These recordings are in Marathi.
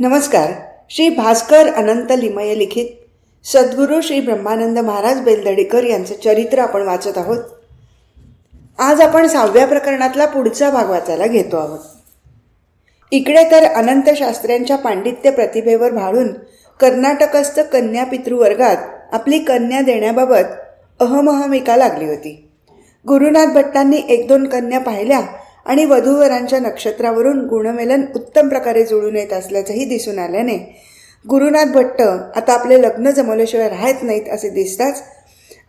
नमस्कार. श्री भास्कर अनंत लिमये लिखित. सद्गुरू श्री ब्रह्मानंद महाराज बेलदडीकर यांचं चरित्र आपण वाचत आहोत. आज आपण सहाव्या प्रकरणातला पुढचा भाग वाचायला घेतो आहोत. इकडे तर अनंत शास्त्र्यांच्या पांडित्य प्रतिभेवर भाळून कर्नाटकस्थ कन्या पितृवर्गात आपली कन्या देण्याबाबत अहमहमिका लागली होती. गुरुनाथ भट्टांनी एक दोन कन्या पाहिल्या आणि वधूवरांच्या नक्षत्रावरून गुणमेलन उत्तम प्रकारे जुळून येत असल्याचंही दिसून आल्याने गुरुनाथ भट्ट आता आपले लग्न जमवल्याशिवाय राहत नाहीत असे दिसताच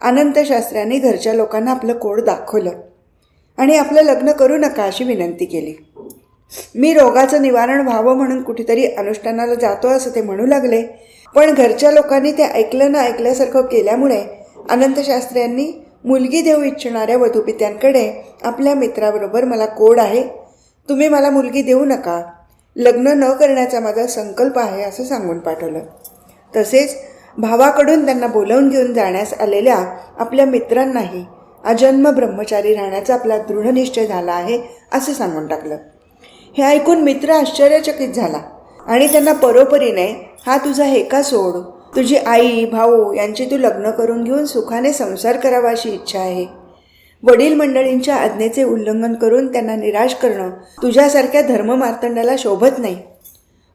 अनंतशास्त्र्यांनी घरच्या लोकांना आपलं कोड दाखवलं आणि आपलं लग्न करू नका अशी विनंती केली. मी रोगाचं निवारण व्हावं म्हणून कुठेतरी अनुष्ठानाला जातो असं ते म्हणू लागले पण घरच्या लोकांनी ते ऐकलं ना ऐकल्यासारखं केल्यामुळे अनंतशास्त्र्यांनी मुलगी देऊ इच्छिणाऱ्या वधूपित्यांकडे आपल्या मित्राबरोबर मला कोड आहे. तुम्ही मला मुलगी देऊ नका. लग्न न करण्याचा माझा संकल्प आहे असं सांगून पाठवलं. तसेच भावाकडून त्यांना बोलावून घेऊन जाण्यास आलेल्या आपल्या मित्रांनाही अजन्म ब्रह्मचारी राहण्याचा आपला दृढनिश्चय झाला आहे असं सांगून टाकलं. हे ऐकून मित्र आश्चर्यचकित झाला आणि त्यांना परोपरीने हा तुझा हेका सोड. तुझी आई भाऊ यांची तू लग्न करून घेऊन सुखाने संसार करावा अशी इच्छा आहे. वडील मंडळींच्या आज्ञेचे उल्लंघन करून त्यांना निराश करणं तुझ्यासारख्या धर्ममार्तंडाला शोभत नाही.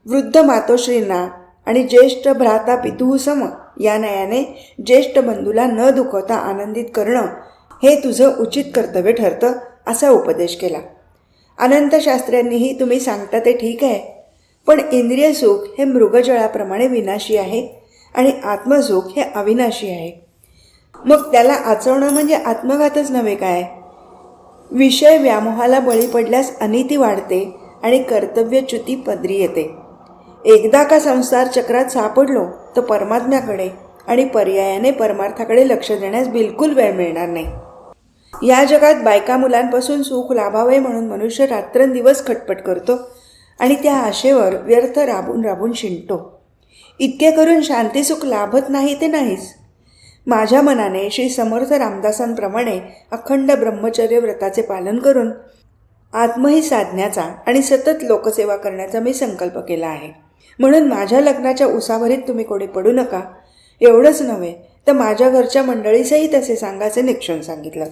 वृद्ध मातोश्रींना आणि ज्येष्ठ भ्राता पितुसम या न्यायाने ज्येष्ठ बंधूला न दुखवता आनंदित करणं हे तुझं उचित कर्तव्य ठरतं असा उपदेश केला. अनंतशास्त्र्यांनीही तुम्ही सांगता ते ठीक आहे. पण इंद्रिय सुख हे मृगजळाप्रमाणे विनाशी आहे. आणि आत्मसुख हे अविनाशी आहे. मग त्याला आचवणं म्हणजे आत्मघातच नव्हे काय? विषय व्यामोहाला बळी पडल्यास अनिती वाढते आणि कर्तव्यच्युती पदरी येते. एकदा का संसार चक्रात सापडलो तर परमात्म्याकडे आणि पर्यायाने परमार्थाकडे लक्ष देण्यास बिलकुल वेळ मिळणार नाही. या जगात बायका मुलांपासून सुख लाभावे म्हणून मनुष्य रात्रंदिवस खटपट करतो आणि त्या आशेवर व्यर्थ राबून राबून शिंटतो इतके करून शांतीसुख लाभत नाही ते नाहीच. माझ्या मनाने श्री समर्थ रामदासांप्रमाणे अखंड ब्रह्मचर्य व्रताचे पालन करून आत्मही साधण्याचा आणि सतत लोकसेवा करण्याचा मी संकल्प केला आहे. म्हणून माझ्या लग्नाच्या उसावरीत तुम्ही कोणी पडू नका. एवढंच नव्हे तर माझ्या घरच्या मंडळीसही तसे सांगायचे निक्षून सांगितलं.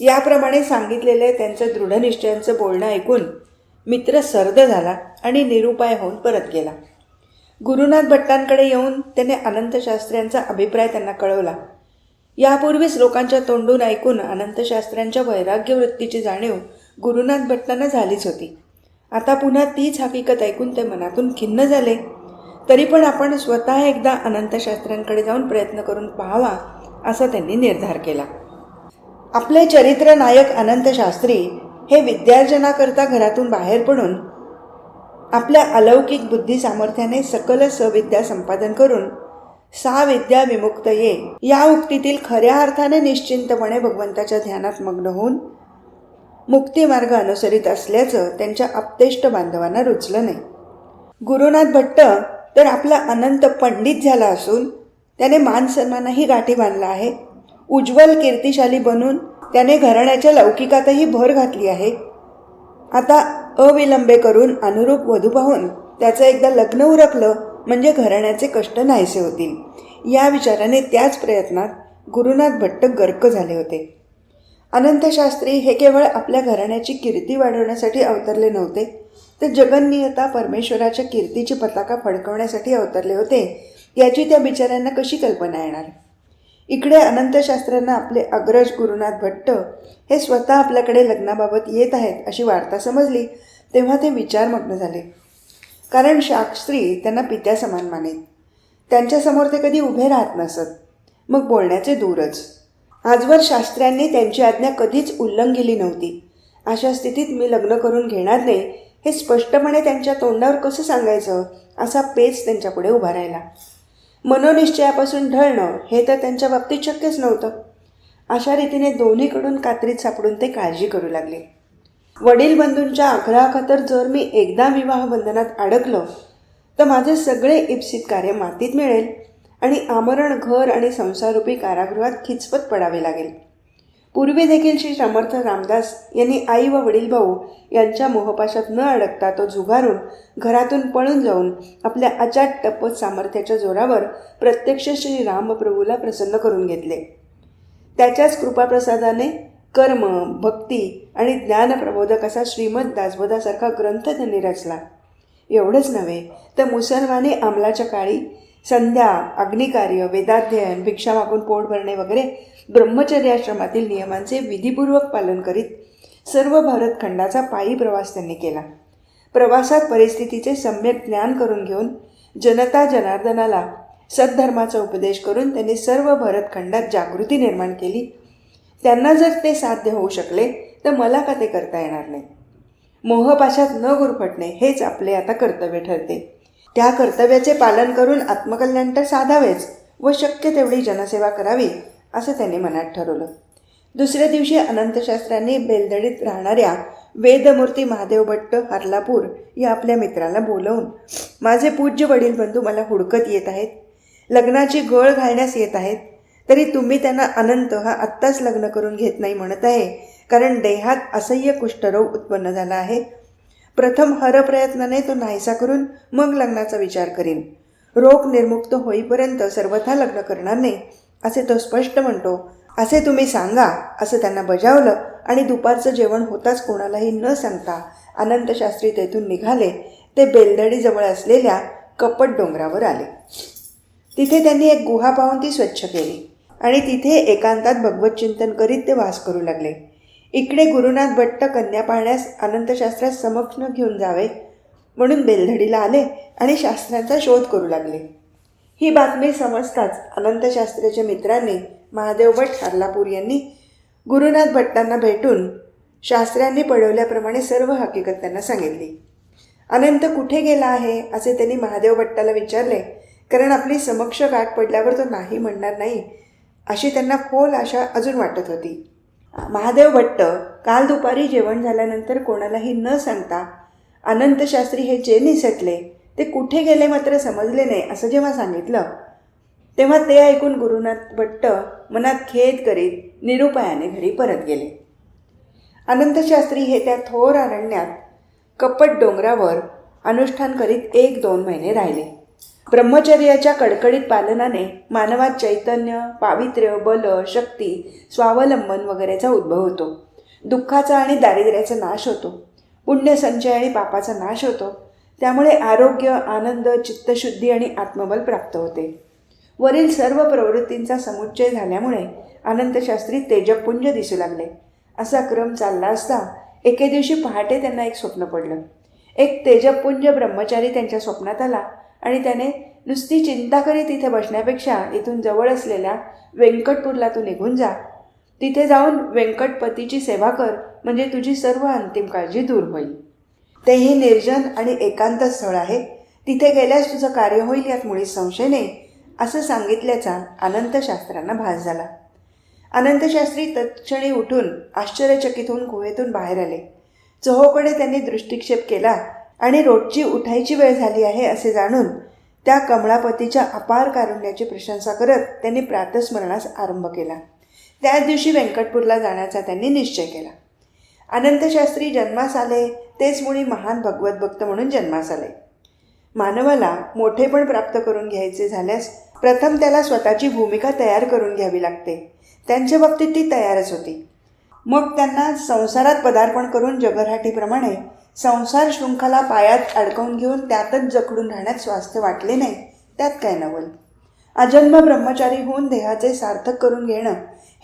याप्रमाणे सांगितलेले त्यांचं दृढनिश्चयांचं बोलणं ऐकून मित्र सर्द झाला आणि निरुपाय होऊन परत गेला. गुरुनाथ भट्टांकडे येऊन त्याने अनंतशास्त्र्यांचा अभिप्राय त्यांना कळवला. यापूर्वीच लोकांच्या तोंडून ऐकून अनंतशास्त्र्यांच्या वैराग्य वृत्तीची जाणीव गुरुनाथ भट्टांना झालीच होती. आता पुन्हा तीच हकीकत ऐकून ते मनातून खिन्न झाले. तरी पण आपण स्वतः एकदा अनंतशास्त्र्यांकडे जाऊन प्रयत्न करून पाहावा असा त्यांनी निर्धार केला. आपले चरित्र नायक अनंतशास्त्री हे विद्यार्जनाकरता घरातून बाहेर पडून आपल्या अलौकिक बुद्धी सामर्थ्याने सकल सविद्या संपादन करून सा विद्या विमुक्त ये. या उक्तीतील खऱ्या अर्थाने निश्चिंतपणे भगवंताच्या ध्यानात मग्न होऊन मुक्तिमार्ग अनुसरित असल्याचं त्यांच्या अपतेष्ट बांधवांना रुचलं नाही. गुरुनाथ भट्ट तर आपला अनंत पंडित झाला असून त्याने मान सन्मानही गाठी बांधला आहे. उज्ज्वल कीर्तिशाली बनून त्याने घराण्याच्या लौकिकातही भर घातली आहे. आता अविलंबे करून अनुरूप वधू पाहून त्याचं एकदा लग्न उरकलं म्हणजे घराण्याचे कष्ट नाहीसे होतील. या विचाराने त्याच प्रयत्नात गुरुनाथ भट्ट गर्क झाले होते. अनंतशास्त्री हे केवळ आपल्या घराण्याची कीर्ती वाढवण्यासाठी अवतरले नव्हते तर जगन्नियता परमेश्वराच्या कीर्तीची पताका फडकवण्यासाठी अवतरले होते याची त्या बिचाऱ्यांना कशी कल्पना येणार? इकडे अनंतशास्त्रांना आपले अग्रज गुरुनाथ भट्ट हे स्वतः आपल्याकडे लग्नाबाबत येत आहेत अशी वार्ता समजली तेव्हा ते विचारमग्न झाले. कारण शास्त्री त्यांना पित्या समान मानेत. त्यांच्यासमोर ते कधी उभे राहत नसत. मग बोलण्याचे दूरच. आजवर शास्त्र्यांनी त्यांची आज्ञा कधीच उल्लंघिली नव्हती. अशा स्थितीत मी लग्न करून घेणार नाही हे स्पष्टपणे त्यांच्या तोंडावर कसं सांगायचं असा पेच त्यांच्यापुढे उभा राहिला. मनोनिश्चयापासून ढळणं हे तर त्यांच्या बाबतीत शक्यच नव्हतं. अशा रीतीने दोन्हीकडून कात्रीत सापडून ते काळजी करू लागले. वडील बंधूंच्या आग्रहाखातर जर मी एकदा विवाह बंधनात अडकलो तर माझे सगळे इप्सित कार्य मातीत मिळेल आणि आमरण घर आणि संसारूपी कारागृहात खिचपत पडावे लागेल. पूर्वी देखील श्री समर्थ रामदास यांनी आई व वडील भाऊ यांच्या मोहपाशात न अडकता तो झुगारून घरातून पळून जाऊन आपल्या अचाट टप्पत सामर्थ्याच्या जोरावर प्रत्यक्ष श्री रामप्रभूला प्रसन्न करून घेतले. त्याच्याच कृपाप्रसादाने कर्म भक्ती आणि ज्ञानप्रबोधक असा श्रीमद दासबोधासारखा ग्रंथ त्यांनी रचला. एवढंच नव्हे तर मुसलमानी अंमलाच्या काळी संध्या अग्निकार्य वेदाध्ययन भिक्षा मागून पोट भरणे वगैरे ब्रह्मचर्याश्रमातील नियमांचे विधीपूर्वक पालन करीत सर्व भारतखंडाचा पायी प्रवास त्यांनी केला. प्रवासात परिस्थितीचे सम्यक ज्ञान करून घेऊन जनता जनार्दनाला सद्धर्माचा उपदेश करून त्यांनी सर्व भरतखंडात जागृती निर्माण केली. त्यांना जर ते साध्य होऊ शकले तर मला का ते करता येणार नाही? मोहपाशात न गुरफटणे हेच आपले आता कर्तव्य ठरते. त्या कर्तव्याचे पालन करून आत्मकल्याण तर साधावेच व शक्य तेवढी जनसेवा करावी असं त्यांनी मनात ठरवलं. दुसऱ्या दिवशी अनंतशास्त्रांनी बेलदडीत राहणाऱ्या वेदमूर्ती महादेव भट्ट हरलापूर या आपल्या मित्राला बोलवून माझे पूज्य वडील बंधू मला हुडकत येत आहेत लग्नाची गळ घालण्यास येत आहेत तरी तुम्ही त्यांना अनंत हा आत्ताच लग्न करून घेत नाही म्हणत आहे कारण देहात असह्य कुष्ठरोग उत्पन्न झाला आहे प्रथम हरप्रयत्नाने तो नाहीसा करून मग लग्नाचा विचार करीन. रोग निर्मुक्त होईपर्यंत सर्वथा लग्न करणार नाही असे तो स्पष्ट म्हणतो. असे तुम्ही सांगा असं त्यांना बजावलं आणि दुपारचं जेवण होताच कोणालाही न सांगता अनंतशास्त्री तेथून निघाले. ते बेलदडीजवळ असलेल्या कपट डोंगरावर आले. तिथे त्यांनी एक गुहा पाहून ती स्वच्छ केली आणि तिथे एकांतात भगवत चिंतन करीत ते वास करू लागले. इकडे गुरुनाथ भट्ट कन्या पाहण्यास अनंतशास्त्रात समक्ष घेऊन जावे. म्हणून बेलधडीला आले आणि शास्त्रांचा शोध करू लागले. ही बातमी समजताच अनंतशास्त्रीच्या मित्रांनी महादेव भट हरलापूर यांनी गुरुनाथ भट्टांना भेटून शास्त्र्यांनी पडवल्याप्रमाणे सर्व हकीकत त्यांना सांगितली. अनंत कुठे गेला आहे असे त्यांनी महादेव भट्टाला विचारले. कारण आपली समक्ष गाठ पडल्यावर तो नाही म्हणणार नाही अशी त्यांना खोल आशा अजून वाटत होती. महादेव भट्ट काल दुपारी जेवण झाल्यानंतर कोणालाही न सांगता अनंतशास्त्री हे जे निसटले ते कुठे गेले मात्र समजले नाही असं जेव्हा सांगितलं तेव्हा ते ऐकून गुरुनाथ भट्ट मनात खेद करीत निरुपायाने घरी परत गेले. अनंतशास्त्री हे त्या थोर अरण्यात कपट डोंगरावर अनुष्ठान करीत एक दोन महिने राहिले. ब्रह्मचर्याच्या कडकडीत पालनाने मानवात चैतन्य पावित्र्य बल शक्ती स्वावलंबन वगैरेचा उद्भव होतो. दुःखाचा आणि दारिद्र्याचा नाश होतो. पुण्यसंचय आणि पापाचा नाश होतो. त्यामुळे आरोग्य आनंद चित्तशुद्धी आणि आत्मबल प्राप्त होते. वरील सर्व प्रवृत्तींचा समुच्चय झाल्यामुळे अनंतशास्त्री तेजपुंज दिसू लागले. असा क्रम चालला असता एके दिवशी पहाटे त्यांना एक स्वप्न पडलं. एक तेजपुंज ब्रह्मचारी त्यांच्या स्वप्नात आला. आणि त्याने नुसती चिंता करीत तिथे बसण्यापेक्षा इथून जवळ असलेल्या व्यंकटपूरला तू निघून जा. तिथे जाऊन व्यंकटपतीची सेवा कर म्हणजे तुझी सर्व अंतिम काळजी दूर होईल. तेही निर्जन आणि एकांत स्थळ आहे. तिथे गेल्यास तुझं कार्य होईल यात मुळीच संशय नाही असं सांगितल्याचा अनंतशास्त्रांना भास झाला. अनंतशास्त्री तत्क्षणी उठून आश्चर्यचकित होऊन गुहेतून बाहेर आले. चहोकडे त्यांनी दृष्टिक्षेप केला. आणि रोजची उठायची वेळ झाली आहे असे जाणून त्या कमळापतीच्या अपार कारुण्याची प्रशंसा करत त्यांनी प्रातस्मरणास आरंभ केला. त्याच दिवशी व्यंकटपूरला जाण्याचा त्यांनी निश्चय केला. अनंतशास्त्री जन्मास आले तेच मुळी महान भगवत भक्त म्हणून जन्मास आले. मानवाला मोठेपण प्राप्त करून घ्यायचे झाल्यास प्रथम त्याला स्वतःची भूमिका तयार करून घ्यावी लागते. त्यांच्या बाबतीत ती तयारच होती. मग त्यांना संसारात पदार्पण करून जगराठीप्रमाणे संसार शृंखला पायात अडकवून घेऊन त्यातच जखडून राहण्यात स्वास्थ्य वाटले नाही त्यात काय नवल? अजन्म ब्रह्मचारी होऊन देहाचे सार्थक करून घेणं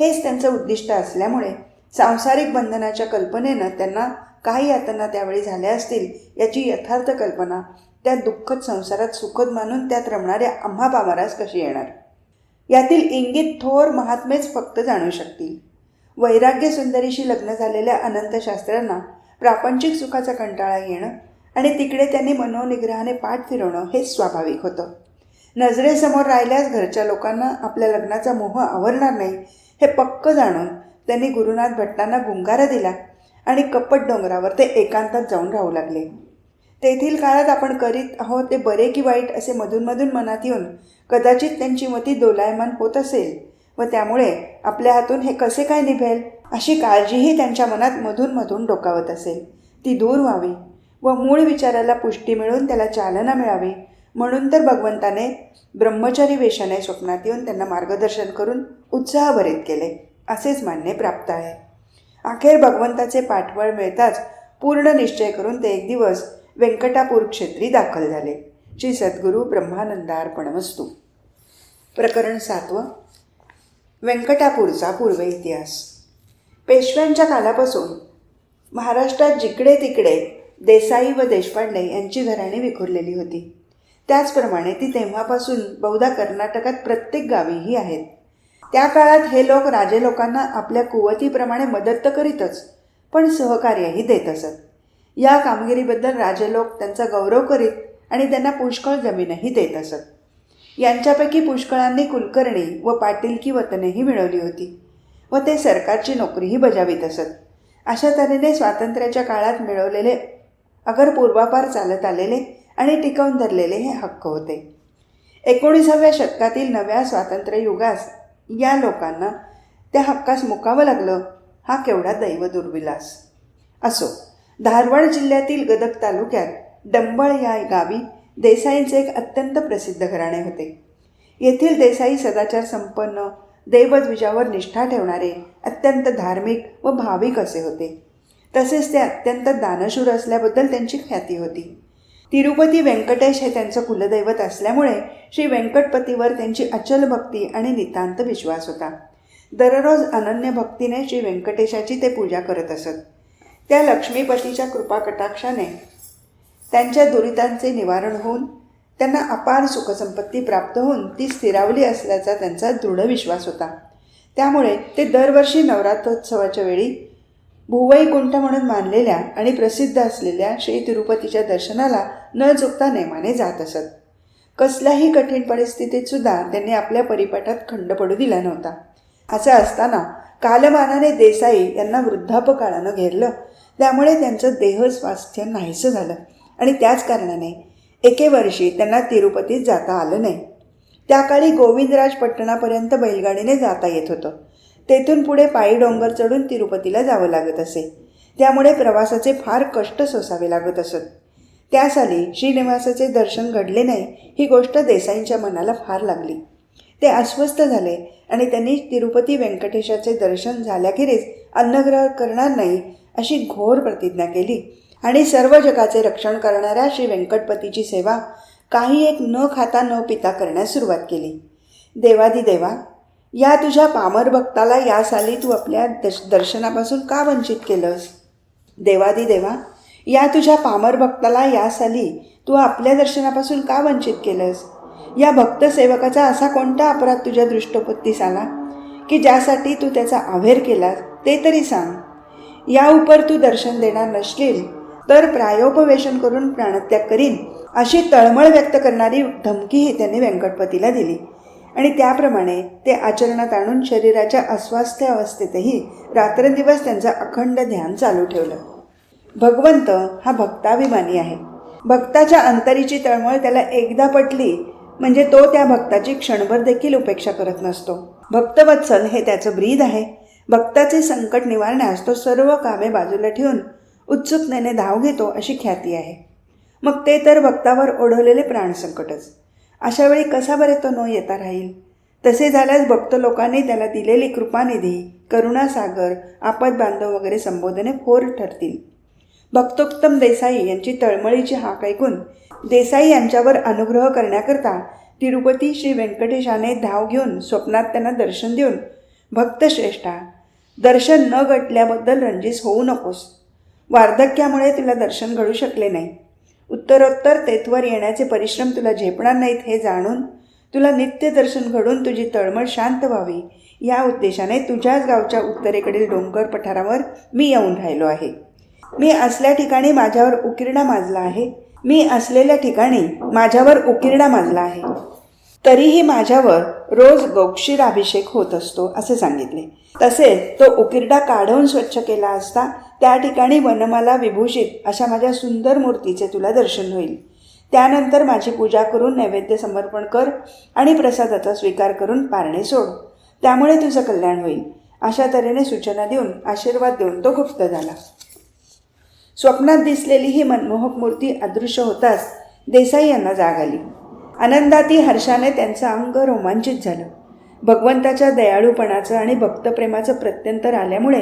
हेच त्यांचं उद्दिष्ट असल्यामुळे सांसारिक बंधनाच्या कल्पनेनं त्यांना काही यातना त्यावेळी झाल्या असतील याची यथार्थ कल्पना त्या दुःखद संसारात सुखद मानून त्यात रमणाऱ्या आम्हा पामरास कशी येणार? यातील इंगित थोर महात्मेच फक्त जाणू शकतील. वैराग्य सुंदरीशी लग्न झालेल्या अनंतशास्त्रांना प्रापंचिक सुखाचा कंटाळा येणं आणि तिकडे त्यांनी मनोनिग्रहाने पाठ फिरवणं हेच स्वाभाविक होतं. नजरेसमोर राहिल्यास घरच्या लोकांना आपल्या लग्नाचा मोह आवरणार नाही हे पक्क जाणून त्यांनी गुरुनाथ भट्टांना गुंगारा दिला आणि कप्पट डोंगरावर ते एकांतात जाऊन राहू लागले. तेथील काळात आपण करीत आहोत ते बरे की वाईट असे मधूनमधून मनात येऊन कदाचित त्यांची मती दोलायमान होत असेल व त्यामुळे आपल्या हातून हे कसे काय निभेल? अशी काळजीही त्यांच्या मनात मधून मधून डोकावत असेल. ती दूर व्हावी व मूळ विचाराला पुष्टी मिळून त्याला चालना मिळावी. म्हणून तर भगवंताने ब्रह्मचारी वेशाने स्वप्नात येऊन त्यांना मार्गदर्शन करून उत्साहभरित केले. असेच मानणे प्राप्त आहे. अखेर भगवंताचे पाठबळ मिळताच पूर्ण निश्चय करून ते एक दिवस व्यंकटापूर क्षेत्री दाखल झाले. श्री सद्गुरू ब्रह्मानंदार्पणमस्तू प्रकरण सातवं. व्यंकटापूरचा पूर्व इतिहास. पेशव्यांच्या कालापासून महाराष्ट्रात जिकडे तिकडे देसाई व देशपांडे यांची घराणी विखुरलेली होती. त्याचप्रमाणे ती तेव्हापासून बहुधा कर्नाटकात प्रत्येक गावीही आहेत. त्या काळात हे लोक राजे लोकांना आपल्या कुवतीप्रमाणे मदत तर करीतच पण सहकार्यही देत असत. या कामगिरीबद्दल राजे लोक त्यांचा गौरव करीत आणि त्यांना पुष्कळ जमीनही देत असत. यांच्यापैकी पुष्कळांनी कुलकर्णी व पाटीलकी वतनेही मिळवली होती. व ते सरकारची नोकरीही बजावीत असत. अशा तऱ्हेने स्वातंत्र्याच्या काळात मिळवलेले अगर पूर्वापार चालत आलेले आणि टिकवून धरलेले हे हक्क होते. एकोणीसाव्या शतकातील नव्या स्वातंत्र्ययुगास या लोकांना त्या हक्कास मुकावं लागलं हा केवढा दैव दुर्विलास. असो धारवाड जिल्ह्यातील गदक तालुक्यात डंबळ या गावी देसाईंचे एक अत्यंत प्रसिद्ध घराणे होते. येथील देसाई सदाचार संपन्न देवद्विजावर निष्ठा ठेवणारे अत्यंत धार्मिक व भाविक असे होते. तसेच ते अत्यंत दानशूर असल्याबद्दल त्यांची ख्याती होती. तिरुपती व्यंकटेश हे त्यांचं कुलदैवत असल्यामुळे श्री व्यंकटपतीवर त्यांची अचल भक्ती आणि नितांत विश्वास होता. दररोज अनन्य भक्तीने श्री व्यंकटेशाची ते पूजा करत असत. त्या लक्ष्मीपतीच्या कृपाकटाक्षाने त्यांच्या दुरितांचे निवारण होऊन त्यांना अपार सुखसंपत्ती प्राप्त होऊन ती स्थिरावली असल्याचा त्यांचा दृढ विश्वास होता. त्यामुळे ते दरवर्षी नवरात्रोत्सवाच्या वेळी भुवैकुंठ म्हणून मानलेल्या आणि प्रसिद्ध असलेल्या श्री तिरुपतीच्या दर्शनाला न चुकता नेमाने जात असत. कसल्याही कठीण परिस्थितीत सुद्धा त्यांनी आपल्या परिपाठात खंड पडू दिला नव्हता. असं असताना कालमानाने देसाई यांना वृद्धापकाळानं घेरलं. त्यामुळे त्यांचं देह स्वास्थ्य नाहीसं झालं आणि त्याच कारणाने एके वर्षी त्यांना तिरुपतीत जाता आलं नाही. त्या काळी गोविंदराज पट्टणापर्यंत बैलगाडीने जाता येत होतं. तेथून पुढे पायी डोंगर चढून तिरुपतीला जावं लागत असे. त्यामुळे प्रवासाचे फार कष्ट सोसावे लागत असत. त्या साली श्रीनिवासाचे दर्शन घडले नाही ही गोष्ट देसाईंच्या मनाला फार लागली. ते अस्वस्थ झाले आणि त्यांनी तिरुपती व्यंकटेशाचे दर्शन झाल्याखेरीज अन्नग्रह करणार नाही अशी घोर प्रतिज्ञा केली. आणि सर्व जगाचे रक्षण करणाऱ्या श्री व्यंकटपतीची सेवा काही एक न खाता न पिता करण्यास सुरुवात केली. देवादिदेवा या तुझ्या पामर भक्ताला या साली तू आपल्या दश दर्शनापासून का वंचित केलंस? देवादिदेवा या तुझ्या पामर भक्ताला या साली तू आपल्या दर्शनापासून का वंचित केलंस? या भक्तसेवकाचा असा कोणता अपराध तुझ्या दृष्टोपत्तीस आला की ज्यासाठी तू त्याचा आव्हेर केलास ते तरी सांग. या उपर तू दर्शन देणार नसशील तर प्रायोपवेशन करून प्राणत्याग करीन अशी तळमळ व्यक्त करणारी धमकीही त्यांनी व्यंकटपतीला दिली. आणि त्याप्रमाणे ते आचरणात आणून शरीराच्या अस्वास्थ्य अवस्थेतही रात्रंदिवस त्यांचं अखंड ध्यान चालू ठेवलं. भगवंत हा भक्ताभिमानी आहे. भक्ताच्या अंतरीची तळमळ त्याला एकदा पटली म्हणजे तो त्या भक्ताची क्षणभर देखील उपेक्षा करत नसतो. भक्तवत्सल हे त्याचं ब्रीद आहे. भक्ताचे संकट निवारण्यास तो सर्व कामे बाजूला ठेवून उत्सुकतेने धाव घेतो अशी ख्याती आहे. मग ते तर भक्तावर ओढवलेले प्राणसंकटच अशा वेळी कसा बरे तो न येता राहील? तसे झाल्यास भक्त लोकांनी त्याला दिलेली कृपानिधी करुणासागर आपद बांधव वगैरे संबोधने फोर ठरतील. भक्तोत्तम देसाई यांची तळमळीची हाक ऐकून देसाई यांच्यावर अनुग्रह करण्याकरता तिरुपती श्री व्यंकटेशाने धाव घेऊन स्वप्नात त्यांना दर्शन देऊन भक्तश्रेष्ठा दर्शन न गटल्याबद्दल रंजीस होऊ नकोस. वार्धक्यामुळे तुला दर्शन घडू शकले नाही. उत्तरोत्तर तेथवर येण्याचे परिश्रम तुला झेपणार नाहीत हे जाणून तुला नित्य दर्शन घडून तुझी तळमळ शांत व्हावी. या उद्देशाने तुझ्याच गावच्या उत्तरेकडील डोंगर पठारावर मी येऊन राहिलो आहे. मी असल्या ठिकाणी माझ्यावर उकिरडा माजला आहे. मी असलेल्या ठिकाणी माझ्यावर उकिरडा माजला आहे. तरीही माझ्यावर रोज गौक्षीर अभिषेक होत असतो असे सांगितले. तसेच तो उकिरडा काढून स्वच्छ केला असता त्या ठिकाणी वनमाला विभूषित अशा माझ्या सुंदर मूर्तीचे तुला दर्शन होईल. त्यानंतर माझी पूजा करून नैवेद्य समर्पण कर आणि प्रसादाचा स्वीकार करून पारणे सोड. त्यामुळे तुझं कल्याण होईल. अशा तऱ्हेने सूचना देऊन आशीर्वाद देऊन तो गुप्त झाला. स्वप्नात दिसलेली ही मनमोहक मूर्ती अदृश्य होताच देसाई यांना जाग आली. आनंदाती हर्षाने त्यांचं अंग रोमांचित झालं. भगवंताच्या दयाळूपणाचं आणि भक्तप्रेमाचं प्रत्यंतर आल्यामुळे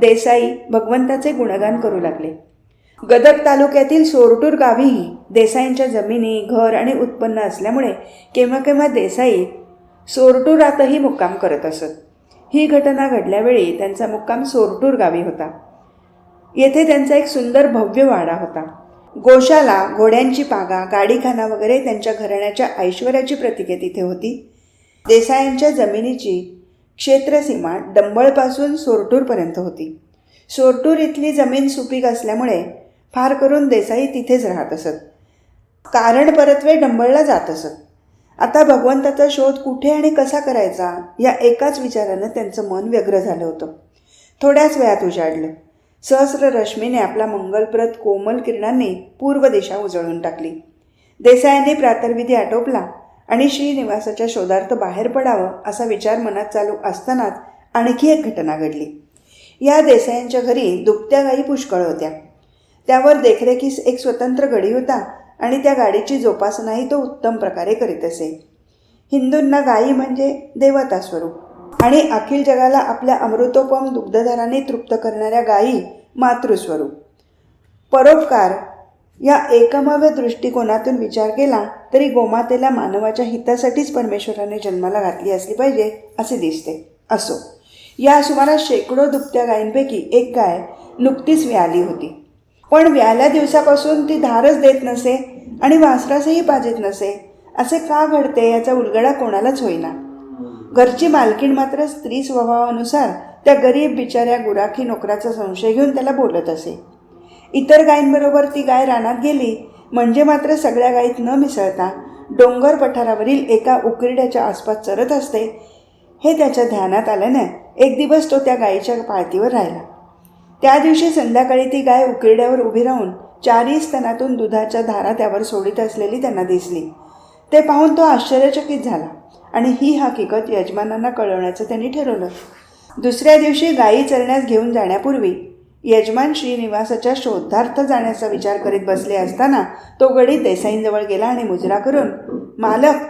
देसाई भगवंताचे गुणगान करू लागले. गदग तालुक्यातील सोरटूर गावीही देसाईंच्या जमिनी घर आणि उत्पन्न असल्यामुळे केव्हा केव्हा देसाई सोरटुरातही मुक्काम करत असत. ही घटना घडल्यावेळी त्यांचा मुक्काम सोरटूर गावी होता. येथे त्यांचा एक सुंदर भव्य वाडा होता. गोशाला घोड्यांची पागा गाडीखाना वगैरे त्यांच्या घराण्याच्या ऐश्वर्याची प्रतीके तिथे होती. देसायांच्या जमिनीची क्षेत्रसीमा डंबळपासून सोरटूरपर्यंत होती. सोरटूर इथली जमीन सुपीक असल्यामुळे फार करून देसाई तिथेच राहत असत. कारण परतवे डंबळला जात असत. आता भगवंताचा शोध कुठे आणि कसा करायचा या एकाच विचारानं त्यांचं मन व्यग्र झालं होतं. थोड्याच वेळात उजाडलं. सहस्र रश्मीने आपला मंगलप्रत कोमल किरणांनी पूर्व दिशा उजळून टाकली. देसायांनी प्रातर्विधी आटोपला. आणि श्रीनिवासाच्या शोधार्थ बाहेर पडावं असा विचार मनात चालू असतानाच आणखी एक घटना घडली. या देसायांच्या घरी दुभत्या गायी पुष्कळ होत्या. त्यावर देखरेखीस एक स्वतंत्र गडी होता आणि त्या गाडीची जोपासनाही तो उत्तम प्रकारे करीत असे. हिंदूंना गायी म्हणजे देवता स्वरूप. आणि अखिल जगाला आपल्या अमृतोपम दुग्धधाराने तृप्त करणाऱ्या गायी मातृस्वरूप. परोपकार या एकमेव दृष्टिकोनातून विचार केला तरी गोमातेला मानवाच्या हितासाठीच परमेश्वराने जन्माला घातली असली पाहिजे असे दिसते. असो. या सुमारास शेकडो दुभत्या गायींपैकी एक गाय नुकतीच व्याली होती. पण व्याल्या दिवसापासून ती धारच देत नसे आणि वासरासही पाजत नसे असे का घडते याचा उलगडा कोणालाच होईना. घरची मालकीण मात्र स्त्री स्वभावानुसार त्या गरीब बिचाऱ्या गुराखी नोकराचा संशय घेऊन त्याला बोलत असे. इतर गायींबरोबर ती गाय रानात गेली. म्हणजे मात्र सगळ्या गायीत न मिसळता डोंगर पठारावरील एका उकिरड्याच्या आसपास चरत असते. हे त्याच्या ध्यानात आल्याने एक दिवस तो त्या गायीच्या पाळतीवर राहिला. त्या दिवशी संध्याकाळी ती गाय उकिरड्यावर उभी राहून चारही स्तनातून दुधाच्या धारा त्यावर सोडित असलेली त्यांना दिसली. ते पाहून तो आश्चर्यचकित झाला आणि ही हकीकत यजमानांना कळवण्याचं त्यांनी ठरवलं. दुसऱ्या दिवशी गायी चरण्यास घेऊन जाण्यापूर्वी यजमान श्रीनिवासाच्या शोधार्थ जाण्याचा विचार करीत बसले असताना तो गडी देसाईंजवळ गेला आणि मुजरा करून मालक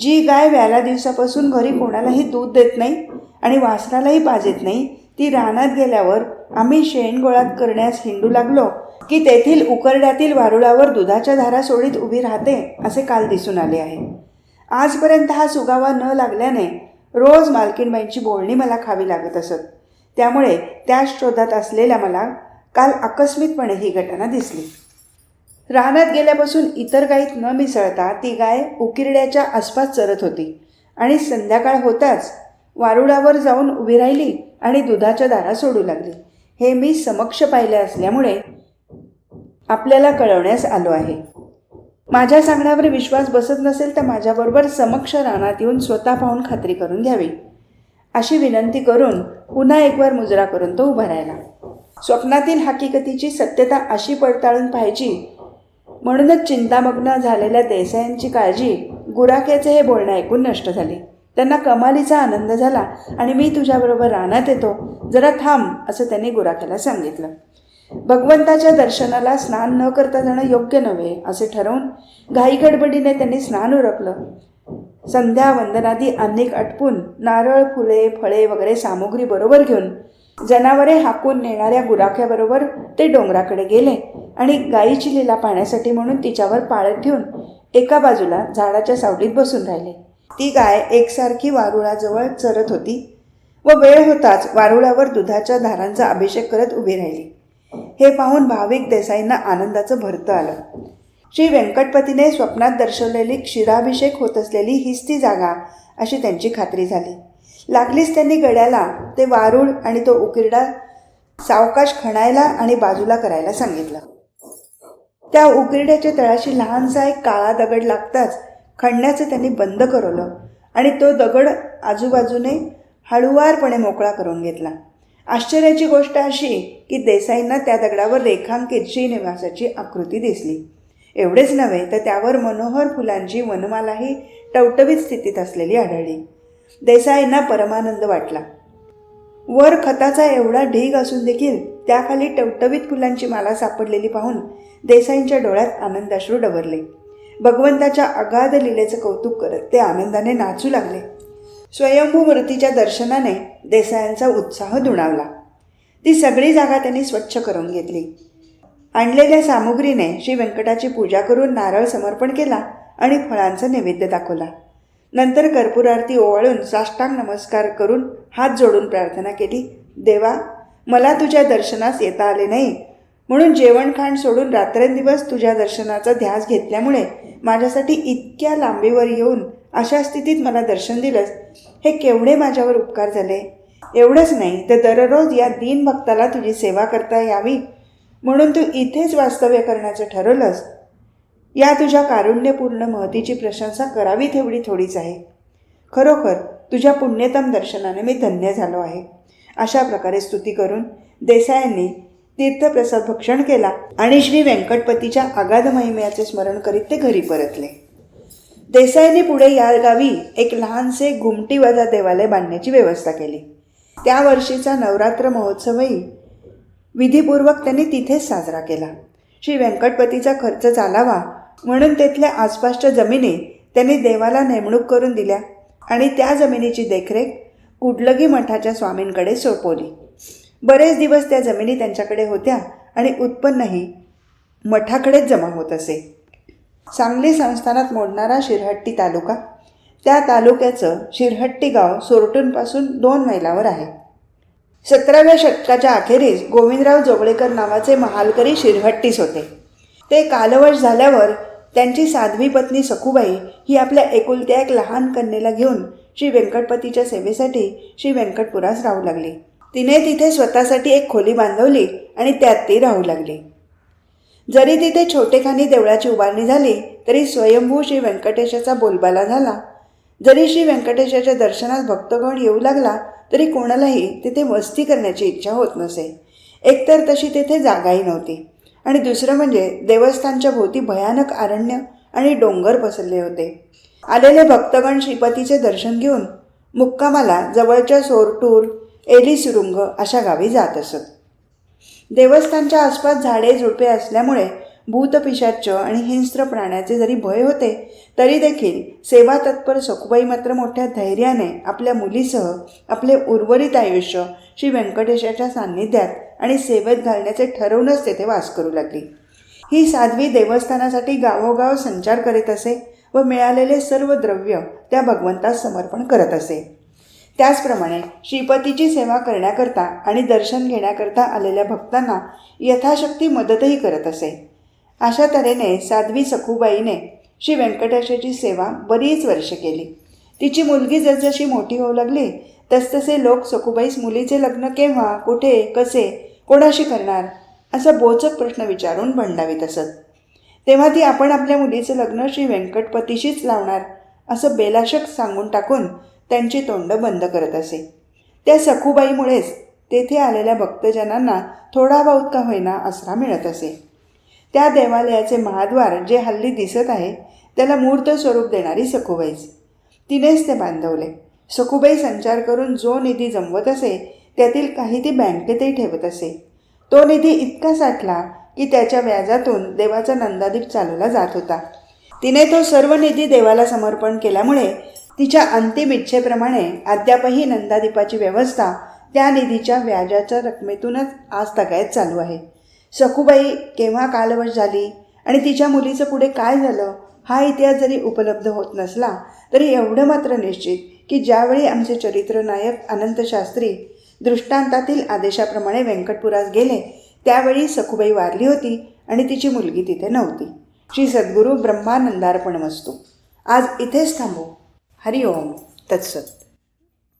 जी गाय व्याला दिवसापासून घरी कोणालाही दूध देत नाही आणि वासरालाही पाजेत नाही ती रानात गेल्यावर आम्ही शेणगोळात करण्यास हिंडू लागलो की तेथील उकरड्यातील वारुळावर दुधाच्या धारा सोडीत उभी राहते असे काल दिसून आले आहे. आजपर्यंत हा सुगावा न लागल्याने रोज मालकीणबाईंची बोलणी मला खावी लागत असत. त्यामुळे त्या शोधात असलेल्या मला काल आकस्मिकपणे ही घटना दिसली. रानात गेल्यापासून इतर गायीत न मिसळता ती गाय उकिरड्याच्या आसपास चरत होती आणि संध्याकाळ होताच वारुळावर जाऊन उभी राहिली आणि दुधाच्या दारा सोडू लागली. हे मी समक्ष पाहिले असल्यामुळे आपल्याला कळवण्यास आलो आहे. माझ्या सांगण्यावर विश्वास बसत नसेल तर माझ्याबरोबर समक्ष रानात येऊन स्वतः पाहून खात्री करून घ्यावी. अशी विनंती करून पुन्हा एकवार मुजरा करून तो उभा राहिला. स्वप्नातील हकीकतीची सत्यता अशी पडताळून पाहायची म्हणूनच चिंतामग्न झालेल्या देसायांची काळजी गुराख्याचे हे बोलणं ऐकून नष्ट झाली. त्यांना कमालीचा आनंद झाला आणि मी तुझ्याबरोबर रानात येतो जरा थांब असं त्यांनी गुराख्याला सांगितलं. भगवंताच्या दर्शनाला स्नान न करता जाणं योग्य नव्हे असे ठरवून घाईगडबडीने त्यांनी स्नान उरकलं. संध्या वंदनादी अनेक अटपून नारळ फुले फळे वगैरे सामुग्री बरोबर घेऊन जनावरे हाकून नेणाऱ्या गुराख्याबरोबर ते डोंगराकडे गेले आणि गायीची लीला पाहण्यासाठी म्हणून तिच्यावर पाळत ठेवून एका बाजूला झाडाच्या सावलीत बसून राहिले. ती गाय एकसारखी वारुळाजवळ चरत होती व वेळ होताच वारुळावर दुधाच्या धारांचा अभिषेक करत उभी राहिली. हे पाहून भाविक देसाईंना आनंदाचं भरतं आलं. श्री व्यंकटपतीने स्वप्नात दर्शवलेली क्षीराभिषेक होत असलेली हीच ती जागा अशी त्यांची खात्री झाली. लागलीच त्यांनी गड्याला ते वारूळ आणि तो उकिरडा सावकाश खणायला आणि बाजूला करायला सांगितलं. त्या उकिरड्याच्या तळाशी लहानसा एक काळा दगड लागताच खणण्याचं त्यांनी बंद करवलं आणि तो दगड आजूबाजूने हळुवारपणे मोकळा करून घेतला. आश्चर्याची गोष्ट अशी की देसाईंना त्या दगडावर रेखांकित श्रीनिवासाची आकृती दिसली. एवढेच नव्हे तर त्यावर मनोहर फुलांची वनमालाही टवटवीत स्थितीत असलेली आढळली. देसाईंना परमानंद वाटला. वर खताचा एवढा ढीग असून देखील त्याखाली टवटवीत फुलांची माला सापडलेली पाहून देसाईंच्या डोळ्यात आनंदाश्रू डबरले भगवंताच्या अगाध लिलेचं कौतुक करत ते आनंदाने नाचू लागले. स्वयंभू मूर्तीच्या दर्शनाने देसायांचा उत्साह दुणावला. ती सगळी जागा त्यांनी स्वच्छ करून घेतली. आणलेल्या सामुग्रीने श्री व्यंकटाची पूजा करून नारळ समर्पण केला आणि फळांचा नैवेद्य दाखवला. नंतर कर्पूरारती ओवाळून साष्टांग नमस्कार करून हात जोडून प्रार्थना केली देवा मला तुझ्या दर्शनास येता आले नाही. म्हणून जेवण खाण सोडून रात्रंदिवस तुझ्या दर्शनाचा ध्यास घेतल्यामुळे माझ्यासाठी इतक्या लांबीवर येऊन अशा स्थितीत मला दर्शन दिलंस हे केवढे माझ्यावर उपकार झाले? एवढंच नाही तर दररोज या दीन भक्ताला तुझी सेवा करता यावी. म्हणून तू इथेच वास्तव्य करण्याचं ठरवलंस. या तुझ्या कारुण्यपूर्ण महतीची प्रशंसा करावी तेवढी थोडीच आहे. खरोखर तुझ्या पुण्यतम दर्शनाने मी धन्य झालो आहे. अशा प्रकारे स्तुती करून देसायांनी तीर्थप्रसाद भक्षण केला आणि श्री व्यंकटपतीच्या अगाध महिम्याचे स्मरण करीत ते घरी परतले. देसाईने पुढे या गावी एक लहानसे घुमटीवाजा देवालय बांधण्याची व्यवस्था केली. त्या वर्षीचा नवरात्र महोत्सवही विधीपूर्वक त्यांनी तिथेच साजरा केला. श्री व्यंकटपतीचा खर्च चालावा म्हणून तेथल्या आसपासच्या जमिनी त्यांनी देवाला नेमणूक करून दिल्या आणि त्या जमिनीची देखरेख कुडलगी मठाच्या स्वामींकडे सोपवली. बरेच दिवस त्या जमिनी त्यांच्याकडे होत्या आणि उत्पन्नही मठाकडेच जमा होत असे. सांगली संस्थानात मोडणारा शिरहट्टी तालुका. त्या तालुक्याचं शिरहट्टी गाव सोरटूनपासून दोन मैलावर आहे. सतराव्या शतकाच्या अखेरीस गोविंदराव जोगळेकर नावाचे महालकरी शिरहट्टीस होते. ते कालवश झाल्यावर त्यांची साध्वी पत्नी सखुबाई ही आपल्या एकुलत्या एक लहान कन्येला घेऊन श्री व्यंकटपतीच्या सेवेसाठी श्री व्यंकटपुरास राहू लागली. तिने तिथे स्वतःसाठी एक खोली बांधवली आणि त्यात ती राहू लागली. जरी तिथे छोटेखानी देवळाची उभारणी झाली तरी स्वयंभू श्री व्यंकटेशाचा बोलबाला झाला जरी श्री व्यंकटेशाच्या दर्शनास भक्तगण येऊ लागला तरी कोणालाही तिथे मस्ती करण्याची इच्छा होत नसे. एकतर तशी तेथे जागाही नव्हती. आणि दुसरं म्हणजे देवस्थानच्या भोवती भयानक अरण्य आणि डोंगर पसरले होते. आलेले भक्तगण श्रीपतीचे दर्शन घेऊन मुक्कामाला जवळच्या सोरटूर एलिसुरुंग अशा गावी जात असत. देवस्थानच्या आसपास झाडे झुडपे असल्यामुळे भूतपिशाच्य आणि हिंस्त्र प्राण्याचे जरी भय होते तरी देखील सेवा तत्पर सखुबाई मात्र मोठ्या धैर्याने आपल्या मुलीसह आपले उर्वरित आयुष्य श्री व्यंकटेशाच्या सान्निध्यात आणि सेवेत घालण्याचे ठरवूनच तेथे वास करू लागली. ही साध्वी देवस्थानासाठी गावोगाव संचार करीत असे व मिळालेले सर्व द्रव्य त्या भगवंतास समर्पण करत असे. त्याचप्रमाणे श्रीपतीची सेवा करण्याकरता आणि दर्शन घेण्याकरता आलेल्या भक्तांना यथाशक्ती मदतही करत असे. अशा तऱ्हेने साध्वी सखूबाईने श्री व्यंकटेशाची सेवा बरीच वर्ष केली. तिची मुलगी जसजशी मोठी होऊ लागली तसतसे लोक सखूबाईस मुलीचे लग्न केव्हा कुठे कसे कोणाशी करणार असा बोचक प्रश्न विचारून भंडावीत असत तेव्हा ती आपण आपल्या मुलीचं लग्न श्री व्यंकटपतीशीच लावणार असं बेलाशक सांगून टाकून त्यांची तोंड बंद करत असे. त्या सखूबाईमुळेच तेथे आलेल्या भक्तजनांना थोडा बहुत का होईना आसरा मिळत असे. त्या देवालयाचे महाद्वार जे हल्ली दिसत आहे त्याला मूर्त स्वरूप देणारी सखुबाईच तिनेच ते बांधवले. सखुबाई संचार करून जो निधी जमवत असे त्यातील काही ती बँकेतही ठेवत असे. तो निधी इतका साठला की त्याच्या व्याजातून देवाचा नंदादीप चालवला जात होता. तिने तो सर्व निधी देवाला समर्पण केल्यामुळे तिच्या अंतिम इच्छेप्रमाणे अद्यापही नंदादीपाची व्यवस्था त्या निधीच्या व्याजाच्या रकमेतूनच आज तगायत चालू आहे. सखूबाई केव्हा कालवश झाली आणि तिच्या मुलीचं पुढे काय झालं हा इतिहास जरी उपलब्ध होत नसला तरी एवढं मात्र निश्चित की ज्यावेळी आमचे चरित्रनायक अनंतशास्त्री दृष्टांतातील आदेशाप्रमाणे व्यंकटपुरास गेले त्यावेळी सखूबाई वारली होती आणि तिची मुलगी तिथे नव्हती. श्री सद्गुरू ब्रह्मानंदार्पण वस्तू आज इथेच थांबू. हरिओम. तत्सत.